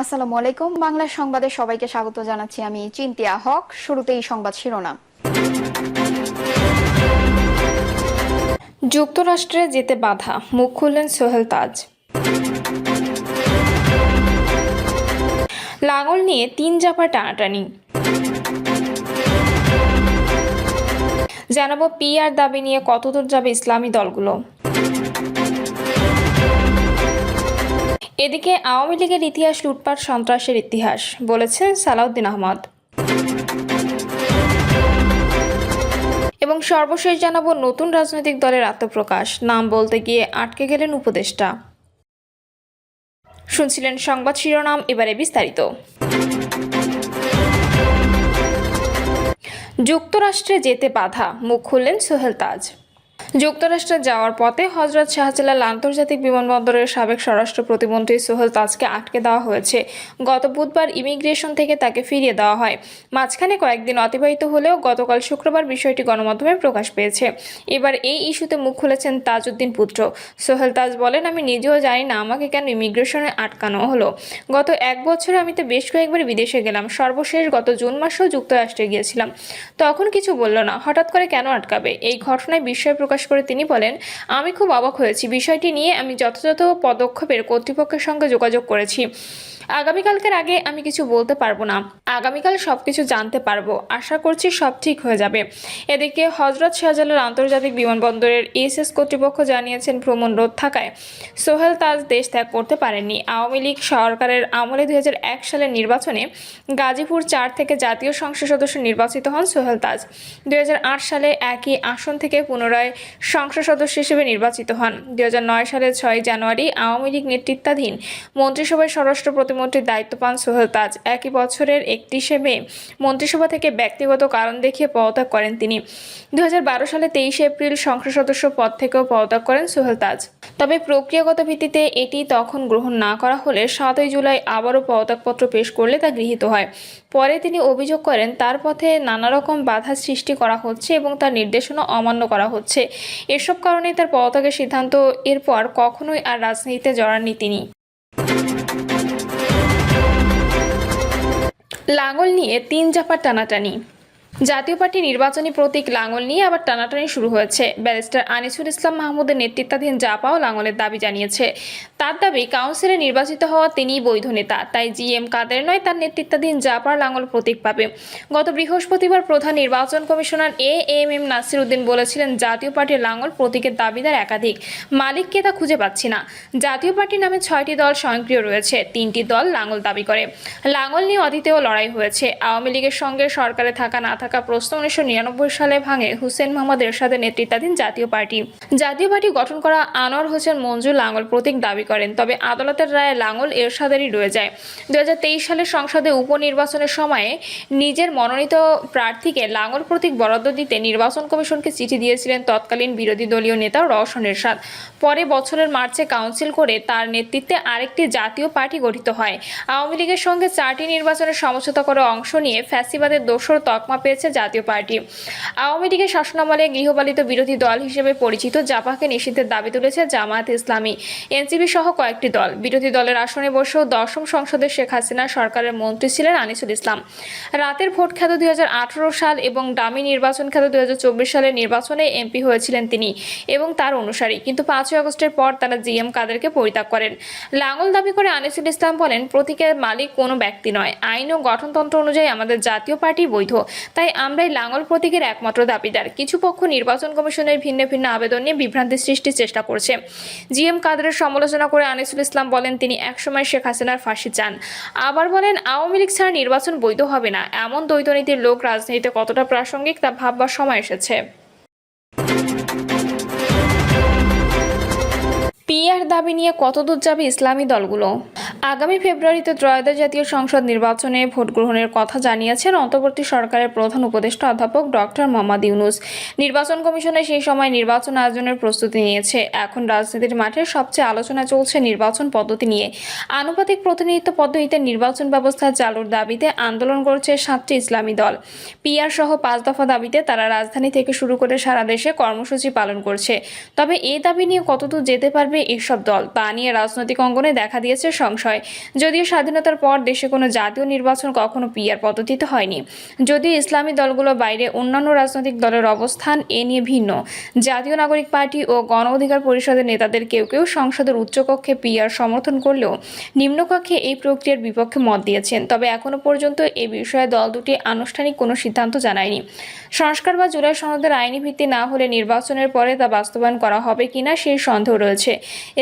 আসসালামু আলাইকুম। বাংলা সংবাদে সবাইকে স্বাগত জানাচ্ছি আমি চিন্তিয়া হক। শুরুতেই সংবাদ শিরোনাম। যুক্তরাষ্ট্রে যেতে বাধা, মুখ খুললেন সোহেল তাজ। লাঙল নিয়ে তিন জাপা টানাটানি। জানাব পিআর দাবি নিয়ে কতদূর যাবে ইসলামী দলগুলো। এদিকে আওয়ামী লীগের ইতিহাস লুটপাট সন্ত্রাসের ইতিহাস, বলেছেন সালাউদ্দিন আহমদ। এবং সর্বশেষ জানাব নতুন রাজনৈতিক দলের আত্মপ্রকাশ, নাম বলতে গিয়ে আটকে গেলেন উপদেষ্টা। শুনছিলেন সংবাদ শিরোনাম, এবারে বিস্তারিত। যুক্তরাষ্ট্রে যেতে বাধা, মুখ খুললেন সোহেল তাজ। যুক্তরাষ্ট্রে যাওয়ার পথে হজরত শাহজালাল আন্তর্জাতিক বিমানবন্দরের সাবেক স্বরাষ্ট্র প্রতিমন্ত্রী সোহেল তাজকে আটকে দেওয়া হয়েছে। গত বুধবার ইমিগ্রেশন থেকে তাকে ফিরিয়ে দেওয়া হয়। মাঝখানে কয়েকদিন অতিবাহিত হলেও গতকাল শুক্রবার বিষয়টি গণমাধ্যমে প্রকাশ পেয়েছে। এবার এই ইস্যুতে মুখ খুলেছেন তাজউদ্দিন পুত্র। সোহেল তাজ বলেন, আমি নিজেও জানি না আমাকে কেন ইমিগ্রেশনে আটকানো হলো। গত এক বছরে আমি তো বেশ কয়েকবার বিদেশে গেলাম। সর্বশেষ গত জুন মাসেও যুক্তরাষ্ট্রে গিয়েছিলাম। তখন কিছু বলল না। হঠাৎ করে কেন আটকাবে? এই ঘটনায় বিস্ময় প্রকাশ করে তিনি বলেন, আমি খুব অবাক হয়েছি। বিষয়টি নিয়ে আমি যথাযথ পদক্ষেপের কর্তৃপক্ষের সঙ্গে যোগাযোগ করেছি। আগামীকালকের আগে আমি কিছু বলতে পারব না। আগামীকাল সব কিছু জানতে পারব। আশা করছি সব ঠিক হয়ে যাবে। এদিকে হজরত শাহজালাল আন্তর্জাতিক বিমানবন্দরের এসএস কর্তৃপক্ষ জানিয়েছেন ভ্রমণ রোধ থাকায় সোহেল তাজ দেশ ত্যাগ করতে পারেননি। আওয়ামী লীগ সরকারের আমলে দুই সালের নির্বাচনে গাজীপুর চার থেকে জাতীয় সংসদ সদস্য নির্বাচিত হন সোহেল তাজ। দুই হাজার আট সালে একই আসন থেকে পুনরায় সংসদ সদস্য হিসেবে নির্বাচিত হন। দুই হাজার নয় সালের ছয় জানুয়ারি আওয়ামী লীগ নেতৃত্বাধীন মন্ত্রিসভায় স্বরাষ্ট্র প্রতিমন্ত্রীর দায়িত্ব পান সোহেল তাজ। একই বছরের একত্রিশে মে মন্ত্রিসভা থেকে ব্যক্তিগত কারণ দেখিয়ে পদত্যাগ করেন তিনি। দু হাজার বারো সালে তেইশে এপ্রিল সংসদ সদস্য পদ থেকেও পদত্যাগ করেন সোহেল তাজ। তবে প্রক্রিয়াগত ভিত্তিতে এটি তখন গ্রহণ না করা হলে সাতই জুলাই আবারও পদত্যাগপত্র পেশ করলে তা গৃহীত হয়। পরে তিনি অভিযোগ করেন, তার পথে নানা রকম বাধা সৃষ্টি করা হচ্ছে এবং তার নির্দেশনা অমান্য করা হচ্ছে। এসব কারণেই তার পদত্যাগের সিদ্ধান্ত এরপর কখনোই আর রাজনীতিতে জড়াননি তিনি। লাঙল নিয়ে তিন জাপার টানাটানি। জাতীয় পার্টি নির্বাচনী প্রতীক লাঙল নিয়ে আবার টানাটানি শুরু হয়েছে। ব্যারিস্টার আনিসুল ইসলাম মাহমুদের নেতৃত্বাধীন জাপাও লাঙলের দাবি জানিয়েছে। তার দাবি, কাউন্সিলে নির্বাচিত হওয়া তিনিই বৈধ নেতা, তাই জি এম কাদের নয়, তার নেতৃত্বাধীন জাপার লাঙল প্রতীক পাবে। গত বৃহস্পতিবার প্রধান নির্বাচন commissioner A M M Nasir Uddin বলেছিলেন, জাতীয় পার্টির লাঙল প্রতীকের দাবিদার একাধিক। মালিককে তা খুঁজে পাচ্ছি না। জাতীয় পার্টির নামে ছয়টি দল স্বয়ংক্রিয় রয়েছে, তিনটি দল লাঙল দাবি করে। লাঙল নিয়ে অতীতেও লড়াই হয়েছে। আওয়ামী লীগের সঙ্গে সরকারে থাকা না থাকা প্রশ্ন উনিশশো নিরানব্বই সালে ভাঙে হুসেন মোহাম্মদ এরশাদের নেতৃত্বাধীন জাতীয় পার্টি। জাতীয় পার্টি গঠন করা আনোয়ার হোসেন মঞ্জুর লাঙল প্রতীক দাবি করেন, তবে আদালতের রায়ে লাঙল এরশাদেরই রয়ে যায়। দু সালের সংসদে উপনির্বাচনের সময়ে নিজের মনোনীত প্রার্থীকে লাঙল প্রতীক বরাদ্দ দিতে নির্বাচন কমিশনকে চিঠি দিয়েছিলেন তৎকালীন বিরোধী দলীয় নেতা রওশন এরশাদ। পরে বছরের মার্চে কাউন্সিল করে তার নেতৃত্বে আরেকটি জাতীয় পার্টি গঠিত হয়। আওয়ামী লীগের সঙ্গে চারটি নির্বাচনের সমঝোতা করে অংশ নিয়ে ফ্যাসিবাদের দোসর তকমা পেয়েছে জাতীয় পার্টি। আওয়ামী লীগের শাসনামলে গৃহপালিত বিরোধী দল হিসেবে পরিচিত জাপাকে নিষিদ্ধের দাবি তুলেছে জামায়াত ইসলামী। এনসিপি সহ কয়েকটি দল। বিরোধী দলের আসনে বসেও দশম সংসদে শেখ হাসিনা সরকারের মন্ত্রী ছিলেন আনিসুল ইসলাম। রাতের ভোট খ্যাত দুই সাল এবং ডামি নির্বাচন খ্যাত দুই সালের নির্বাচনে এমপি হয়েছিলেন তিনি এবং তার অনুসারী। কিন্তু পাঁচই আগস্টের পর তারা জিএম কাদেরকে পরিত্যাগ করেন। লাঙ্গল দাবি করে আনিসুল ইসলাম বলেন, প্রতীকের মালিক কোনো ব্যক্তি নয়। আইন ও গঠনতন্ত্র অনুযায়ী আমাদের জাতীয় পার্টি বৈধ। তাই আমরাই লাঙ্গল প্রতীকের একমাত্র দাবিদার। কিছু পক্ষ নির্বাচন কমিশনের ভিন্ন ভিন্ন আবেদন নিয়ে বিভ্রান্তি সৃষ্টির চেষ্টা করছে। জিএম কাদেরের সমালোচনা করে আনিসুল ইসলাম বলেন, তিনি একসময় শেখ হাসিনার ফাঁসি চান। আবার বলেন, আওয়ামী লীগ ছাড়া নির্বাচন বৈধ হবে না। এমন দ্বৈতনীতির লোক রাজনীতিতে কতটা প্রাসঙ্গিক তা ভাববার সময় এসেছে। পিআর দাবি নিয়ে কতদূর যাবে ইসলামী দলগুলো? আগামী ফেব্রুয়ারিতে ত্রয়োদশ জাতীয় সংসদ নির্বাচনে ভোট গ্রহণের কথা জানিয়েছেন অন্তর্বর্তী সরকারের প্রধান উপদেষ্টা অধ্যাপক ডক্টর মোহাম্মদ ইউনুস। নির্বাচন কমিশনে সেই সময় নির্বাচন আয়োজনের প্রস্তুতি নিয়েছে। এখন রাজনীতির মাঠে সবচেয়ে আলোচনা চলছে নির্বাচন পদ্ধতি নিয়ে। আনুপাতিক প্রতিনিধিত্ব পদ্ধতিতে নির্বাচন ব্যবস্থা চালুর দাবিতে আন্দোলন করছে সাতটি ইসলামী দল। পিআর সহ পাঁচ দফা দাবিতে তারা রাজধানী থেকে শুরু করে সারা দেশে কর্মসূচি পালন করছে। তবে এই দাবি নিয়ে কতদূর যেতে পারবে এসব দল, তা নিয়ে রাজনৈতিক অঙ্গনে দেখা দিয়েছে সংশয় বিষয় যদিও স্বাধীনতার পর দেশে কোনো জাতীয় নির্বাচন কখনো পিআর পদ্ধতিতে হয়নি। যদিও ইসলামী দলগুলো বাইরে অন্যান্য রাজনৈতিক দলের অবস্থান এ নিয়ে ভিন্ন। জাতীয় নাগরিক পার্টি ও গণ অধিকার পরিষদের নেতাদের কেউ কেউ সংসদের উচ্চকক্ষে পিআর সমর্থন করলেও নিম্নকক্ষে এই প্রক্রিয়ার বিপক্ষে মত দিয়েছেন। তবে এখনও পর্যন্ত এ বিষয়ে দল দুটি আনুষ্ঠানিক কোনো সিদ্ধান্ত জানায়নি। সংস্কার বা জুলাই সনদের আইনি ভিত্তি না হলে নির্বাচনের পরে তা বাস্তবায়ন করা হবে কিনা সেই সন্দেহ রয়েছে।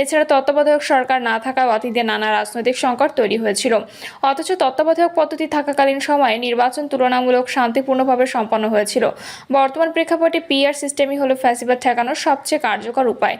এছাড়া তত্ত্বাবধায়ক সরকার না থাকায় অতীতে নানা রাজনৈতিক সংকট তৈরি হয়েছিল। অথচ তত্ত্বাবধায়ক পদ্ধতি থাকাকালীন সময়ে নির্বাচন তুলনামূলক শান্তিপূর্ণভাবে সম্পন্ন হয়েছিল। বর্তমান প্রেক্ষাপটে পিআর সিস্টেমই হলো ফ্যাসিবাদ ঠেকানোর সবচেয়ে কার্যকর উপায়।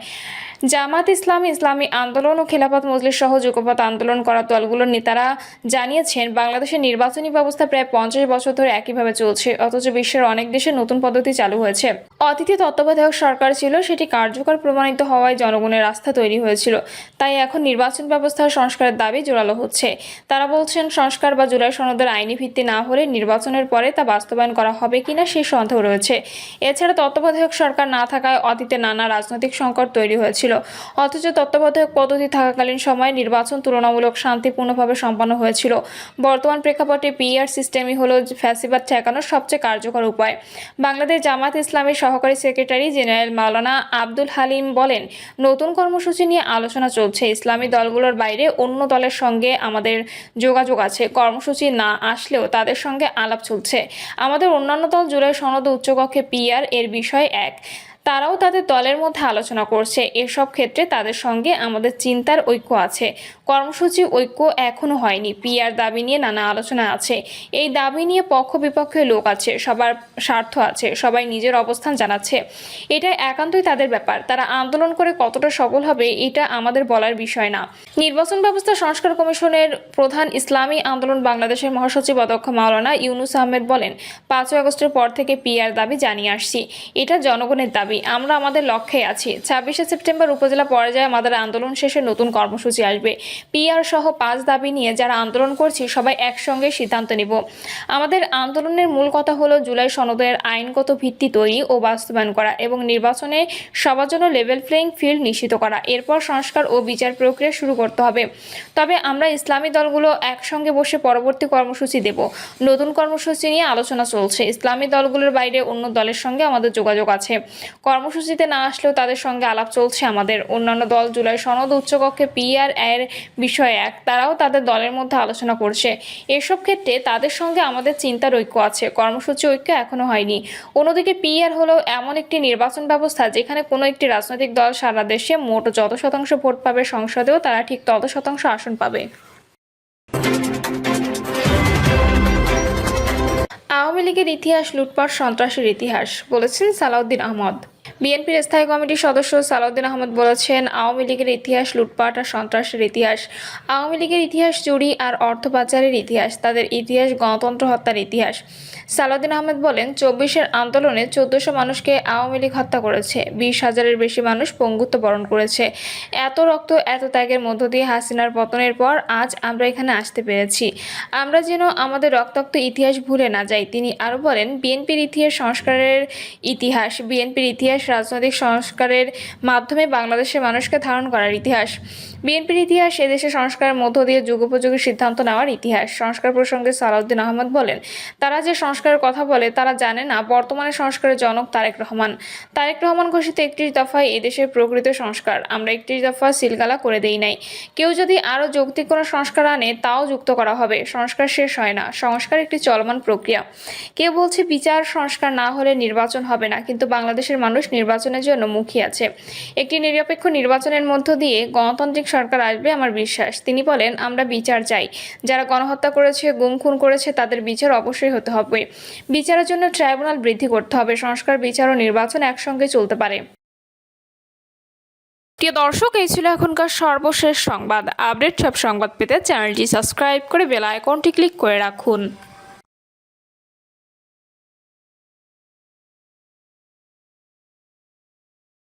জামাত ইসলামী ইসলামী আন্দোলন ও খেলাফত মজলিস সহ যুগপথ আন্দোলন করা দলগুলোর নেতারা জানিয়েছেন, বাংলাদেশের নির্বাচনী ব্যবস্থা প্রায় পঞ্চাশ বছর ধরে একইভাবে চলছে, অথচ বিশ্বের অনেক দেশে নতুন পদ্ধতি চালু হয়েছে। অতীতে তত্ত্বাবধায়ক সরকার ছিল, সেটি কার্যকর প্রমাণিত হওয়ায় জনগণের আস্থা তৈরি হয়েছিল। তাই এখন নির্বাচন ব্যবস্থার সংস্কারের দাবি জোরালো হচ্ছে। তারা বলছেন, সংস্কার বা জুলাই সনদের আইনি ভিত্তি না হলে নির্বাচনের পরে তা বাস্তবায়ন করা হবে কিনা সেই সন্দেহ রয়েছে। এছাড়া তত্ত্বাবধায়ক সরকার না থাকায় অতীতে নানা রাজনৈতিক সংকট তৈরি হয়েছিল। অথচ তত্ত্বাবধায়ক পদ্ধতি থাকাকালীন সময়ে নির্বাচন তুলনামূলক শান্তিপূর্ণভাবে সম্পন্ন হয়েছিল। বর্তমান প্রেক্ষাপটে পিআর সিস্টেমই হল ফ্যাসিবাদ ঠেকানোর সবচেয়ে কার্যকর উপায়। বাংলাদেশ জামাত ইসলামের সহকারী সেক্রেটারি জেনারেল মাওলানা আব্দুল হালিম বলেন, নতুন কর্মসূচি নিয়ে আলোচনা চলছে। ইসলামী দলগুলোর বাইরে অন্য দলের সঙ্গে আমাদের যোগাযোগ আছে। কর্মসূচি না আসলেও তাদের সঙ্গে আলাপ চলছে। আমাদের অন্যান্য দল জুলাই সনদ উচ্চকক্ষে পিআর এর বিষয় এক। তারাও তাদের দলের মধ্যে আলোচনা করছে। এসব ক্ষেত্রে তাদের সঙ্গে আমাদের চিন্তার ঐক্য আছে। কর্মসূচি ঐক্য এখনও হয়নি। পিআর দাবি নিয়ে নানা আলোচনা আছে। এই দাবি নিয়ে পক্ষ বিপক্ষের লোক আছে, সবার স্বার্থ আছে, সবাই নিজের অবস্থান জানাচ্ছে। এটা একান্তই তাদের ব্যাপার। তারা আন্দোলন করে কতটা সফল হবে, এটা আমাদের বলার বিষয় না। নির্বাচন ব্যবস্থা সংস্কার কমিশনের প্রধান ইসলামী আন্দোলন বাংলাদেশের মহাসচিব অধ্যক্ষ মাওলানা ইউনুস আহমেদ বলেন, পাঁচই আগস্টের পর থেকে পিআর দাবি জানিয়ে আসছি। এটা জনগণের দাবি। আমরা আমাদের লক্ষ্যে আছি। ছাব্বিশে সেপ্টেম্বর উপজেলা পর্যায়ে আমাদের আন্দোলন শেষে নতুন কর্মসূচি আসবে। পিআর সহ পাঁচ দাবি নিয়ে যারা আন্দোলন করছি, সবাই একসঙ্গে সিদ্ধান্ত নিব। আমাদের আন্দোলনের মূল কথা হলো জুলাই সনদের আইনগত ভিত্তি তৈরি ও বাস্তবায়ন করা এবং নির্বাচনে সবার জন্য লেভেল প্লেইং ফিল্ড নিশ্চিত করা। এরপর সংস্কার ও বিচার প্রক্রিয়া শুরু করতে হবে। তবে আমরা ইসলামী দলগুলো একসঙ্গে বসে পরবর্তী কর্মসূচি দেব। নতুন কর্মসূচি নিয়ে আলোচনা চলছে। ইসলামী দলগুলোর বাইরে অন্য দলের সঙ্গে আমাদের যোগাযোগ আছে। কর্মসূচিতে না আসলেও তাদের সঙ্গে আলাপ চলছে আমাদের। অন্যান্য দল জুলাই সনদ উচ্চকক্ষে পিআর এর বিষয়ে এক। তারাও তাদের দলের মধ্যে আলোচনা করছে। এসব ক্ষেত্রে তাদের সঙ্গে আমাদের চিন্তার ঐক্য আছে। কর্মসূচি ঐক্য এখনও হয়নি। অন্যদিকে পিআর হলো এমন একটি নির্বাচন ব্যবস্থা যেখানে কোনো একটি রাজনৈতিক দল সারা দেশে মোট যত শতাংশ ভোট পাবে সংসদেও তারা ঠিক তত শতাংশ আসন পাবে। আওয়ামী লীগের ইতিহাস, লুটপাট, সন্ত্রাসের ইতিহাস বলেছেন সালাউদ্দিন আহমদ। বিএনপির স্থায়ী কমিটির সদস্য সালাউদ্দিন আহমদ বলেছেন, আওয়ামী লীগের ইতিহাস, লুটপাট আর সন্ত্রাসের ইতিহাস, আওয়ামী লীগের ইতিহাস চুরি আর অর্থ পাচারের ইতিহাস, তাদের ইতিহাস, গণতন্ত্র হত্যার ইতিহাস। সালাউদ্দিন আহমেদ বলেন, চব্বিশের আন্দোলনে চোদ্দশো মানুষকে আওয়ামী লীগ হত্যা করেছে, বিশ হাজারের বেশি মানুষ পঙ্গুত্ব বরণ করেছে। এত রক্ত, এত ত্যাগের মধ্য দিয়ে হাসিনার পতনের পর আজ আমরা এখানে আসতে পেরেছি। আমরা যেন আমাদের রক্তাক্ত ইতিহাস ভুলে না যাই, তিনি আরও বলেন, বিএনপির ইতিহাস সংস্কারের ইতিহাস, বিএনপির ইতিহাস রাজনৈতিক সংস্কারের মাধ্যমে বাংলাদেশের মানুষকে ধারণ করার ইতিহাস। বিএনপির ইতিহাস এদেশে সংস্কারের মধ্য দিয়ে যুগোপযোগী সিদ্ধান্ত নেওয়ার ইতিহাস। সংস্কার প্রসঙ্গে সালাউদ্দিন আহমদ বলেন, তারা যে সংস্কারের কথা বলে তারা জানে না, বর্তমানে সংস্কারের জনক তারেক রহমান। তারেক রহমান ঘোষিত একত্রিশ দফায় এদেশের প্রকৃত সংস্কার। আমরা একত্রিশ দফা সিলগালা করে দেই নাই। কেউ যদি আরও যৌক্তিক কোনো সংস্কার আনে, তাও যুক্ত করা হবে। সংস্কার শেষ হয় না। সংস্কার একটি চলমান প্রক্রিয়া। কেউ বলছে বিচার সংস্কার না হলে নির্বাচন হবে না, কিন্তু বাংলাদেশের মানুষ নির্বাচনের জন্য মুখী আছে। একটি নিরপেক্ষ নির্বাচনের মধ্য দিয়ে গণতান্ত্রিক সরকার আসবে আমার বিশ্বাস। তিনি বলেন, আমরা বিচার চাই। যারা গণহত্যা করেছে, গুম খুন করেছে, তাদের বিচার অবশ্যই হতে হবে। বিচারের জন্য ট্রাইব্যুনাল বৃদ্ধি করতে হবে। সংস্কার, বিচার ও নির্বাচন একসঙ্গে চলতে পারে। প্রিয় দর্শক, এই ছিল এখনকার সর্বশেষ সংবাদ। আপডেট সব সংবাদ পেতে চ্যানেলটি সাবস্ক্রাইব করে বেল আইকনটি ক্লিক করে রাখুন।